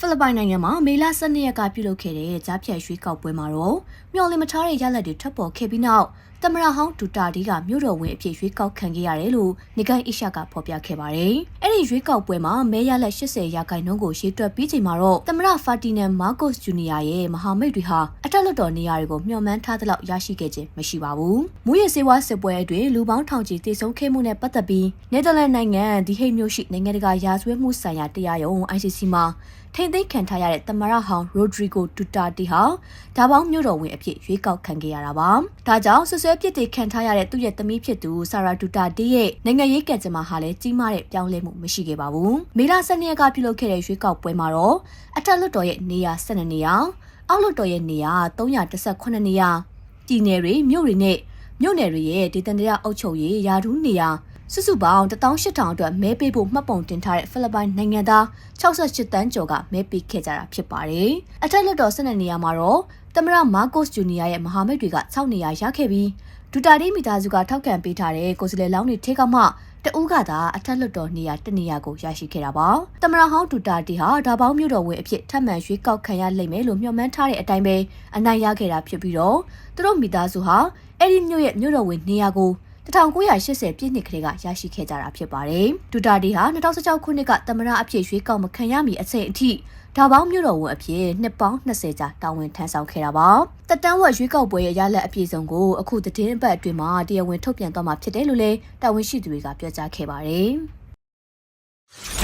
ဖိလစ်ပိုင်နိုင်ငံမှာမေလ12ရက်ကပြုလုပ်ခဲ့တဲ့ကြားဖြတ်ရွေးကောက်ပွဲမှာတော့မျှော်လင့်မထားတဲ့ရလဒ်တွေထွက်ပေါ်ခဲ့ပြီးနောက်သမ္မတဟောင်းဒူတာဒီကမြို့တော်ဝင်အဖြစ်ရွေးကောက်ခံခဲ့ရတယ်လို့နေကန်အီရှာကဖော်ပြခဲ့ပါတယ်။အဲ့ဒီရွေးကောက်ပွဲမှာမဲရလက်80ရာခိုင်နှုန်းကိုရှေ့တွက်ပြီးချိန်မှာတော့သမ္မတဖာတီနန်မာကို့စ်ဂျူနီယာရဲ့မဟာမိတ်တွေဟာအထက်လွှတ်တော်နေရာတွေကိုမျှော်မှန်းထားသလောက်ရရှိခဲ့ခြင်းမရှိပါဘူး။မူရစေဝါစစ်ပွဲအတွင်းလူပေါင်းထောင်ချီတေဆုံးခဲ့မှုနဲ့ပတ်သက်ပြီးနယ်သာလန်နိုင်ငံဒီဟိတ်မြို့ရှိနိုင်ငံတကာရာဇဝတ်မှုဆိုင်ရာတရားရုံး ICC မှာထိမ့်သိမ်းခံထားရတဲ့သမ္မတဟောင်းရိုဒရီဂိုဒူတာတီဟာဒါပေါင်းမြို့တော်ဝင်အဖြစ်ရွေးကောက်ခံခဲ့ရတာပါ။ဒါကြောင့်ဆွဆွဲပြစ်တွေခံထားရတဲ့သူ့ရဲ့သမီးဖြစ်သူဆာရာဒူတာတီရဲ့နိုင်ငံရေးကံကြမ္မာဟာလည်းကြီးမားတဲ့ပြောင်းလဲမှုမရှိခဲ့ပါဘူး။မေလ12ရက်ကပြုလုပ်ခဲ့တဲ့ရွေးကောက်ပွဲမှာတော့အထက်လွှတ်တော်ရဲ့နေရာ12နေရာအောက်လွှတ်တော်ရဲ့နေရာ318နေရာပြည်နယ်တွေမြို့တွေနဲ့မြို့နယ်တွေရဲ့ဒေသန္တရအုပ်ချုပ်ရေးယာဒူးနေရာ စုစုပေါင်း18000အတွက်မဲပေးဖို့မှတ်ပုံတင်ထားတဲ့ဖိလစ်ပိုင်နိုင်ငံသား68တန်းကျော်ကမဲပေးခဲ့ကြတာဖြစ်ပါတယ်။အထက်လွှတ်တော်12နေရာမှာတော့သမ္မတမာကိုစ်ဂျူနီယာရဲ့မဟာမိတ်တွေက6နေရာရခဲ့ပြီးဒူတာဒီမီတာစုကထောက်ခံပေးထားတဲ့ကိုယ်စားလှယ်လောင်းတွေထိကမှတဦးကသာအထက်လွှတ်တော်နေရာတစ်နေရာကိုရရှိခဲ့တာပါ။သမ္မတဟောင်းဒူတာတီဟာဒါပေါင်းမြို့တော်ဝင်အဖြစ်ထပ်မံရွေးကောက်ခံရလိမ့်မယ်လို့မျှော်မှန်းထားတဲ့အတိုင်းပဲအနိုင်ရခဲ့တာဖြစ်ပြီးတော့သူတို့မိသားစုဟာအဲ့ဒီမြို့ရဲ့မြို့တော်ဝင်နေရာကို 1980ပြည့်နှစ်ကလေးကရရှိခဲ့ကြတာဖြစ်ပါတယ်။ဒူတာဒီဟာ2016ခုနှစ်ကသမ္မတအဖြစ်ရွေးကောက်မခံရမီအချိန်အထိဒါပေါင်းမြို့တော်ဝန်အဖြစ်နှစ်ပေါင်း20ကြာတာဝန်ထမ်းဆောင်ခဲ့တာပါ။တက်တန်းဝက်ရွေးကောက်ပွဲရဲ့ရလဒ်အပြည့်စုံကိုအခုသတင်းအပတ်အတွင်းမှာတရားဝင်ထုတ်ပြန်သွားမှာဖြစ်တယ်လို့လည်းတာဝန်ရှိသူတွေကပြောကြားခဲ့ပါတယ်။